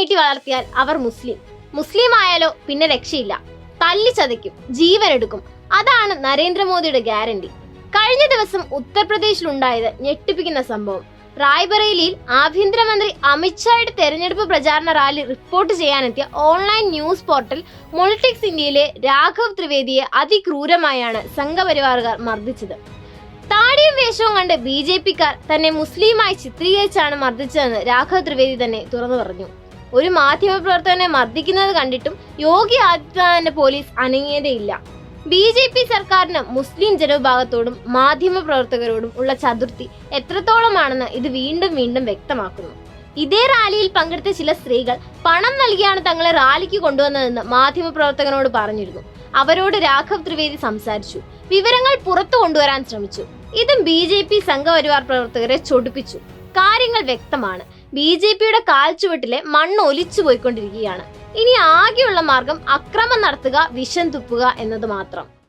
നീട്ടി വളർത്തിയാൽ അവർ മുസ്ലിം. മുസ്ലിം ആയാലോ പിന്നെ രക്ഷയില്ല. തല്ലി ചതയ്ക്കും ജീവനെടുക്കും. അതാണ് നരേന്ദ്രമോദിയുടെ ഗ്യാരണ്ടി. കഴിഞ്ഞ ദിവസം ഉത്തർപ്രദേശിലുണ്ടായത് ഞെട്ടിപ്പിക്കുന്ന സംഭവം. റായ്ബറേലിയിൽ ആഭ്യന്തരമന്ത്രി അമിത്ഷായുടെ തെരഞ്ഞെടുപ്പ് പ്രചാരണ റാലി റിപ്പോർട്ട് ചെയ്യാനെത്തിയ ഓൺലൈൻ ന്യൂസ് പോർട്ടൽ മൊളിറ്റിക്സ് ഇന്ത്യയിലെ രാഘവ് ത്രിവേദിയെ അതിക്രൂരമായാണ് സംഘപരിവാറുകാർ മർദ്ദിച്ചത്. താടിയും വേഷവും കണ്ട് ബി ജെ പിക്കാർ തന്നെ മുസ്ലിമായി ചിത്രീകരിച്ചാണ് മർദ്ദിച്ചതെന്ന് രാഘവ് ത്രിവേദി തന്നെ തുറന്നു പറഞ്ഞു. ഒരു മാധ്യമപ്രവർത്തകനെ മർദ്ദിക്കുന്നത് കണ്ടിട്ടും യോഗി ആദിത്യനാഥിന്റെ പോലീസ് അനങ്ങിയതേയില്ല. ബി ജെ പി സർക്കാരിന് മുസ്ലിം ജനവിഭാഗത്തോടും മാധ്യമപ്രവർത്തകരോടും ഉള്ള ചതുർത്ഥി എത്രത്തോളമാണെന്ന് ഇത് വീണ്ടും വീണ്ടും വ്യക്തമാക്കുന്നു. ഇതേ റാലിയിൽ പങ്കെടുത്ത ചില സ്ത്രീകൾ പണം നൽകിയാണ് തങ്ങളെ റാലിക്ക് കൊണ്ടുവന്നതെന്ന് മാധ്യമപ്രവർത്തകനോട് പറഞ്ഞിരുന്നു. അവരോട് രാഘവ് ത്രിവേദി സംസാരിച്ചു. വിവരങ്ങൾ പുറത്തു കൊണ്ടുവരാൻ ശ്രമിച്ചു. ഇതും ബി ജെ പി സംഘപരിവാർ പ്രവർത്തകരെ ചൊടിപ്പിച്ചു. കാര്യങ്ങൾ വ്യക്തമാണ്. ബി ജെ പിയുടെ കാൽച്ചുവട്ടിലെ മണ്ണ് ഒലിച്ചു പോയിക്കൊണ്ടിരിക്കുകയാണ്. ഇനി ആകെയുള്ള മാർഗം അക്രമം നടത്തുക വിഷം തുപ്പുക എന്നത് മാത്രം.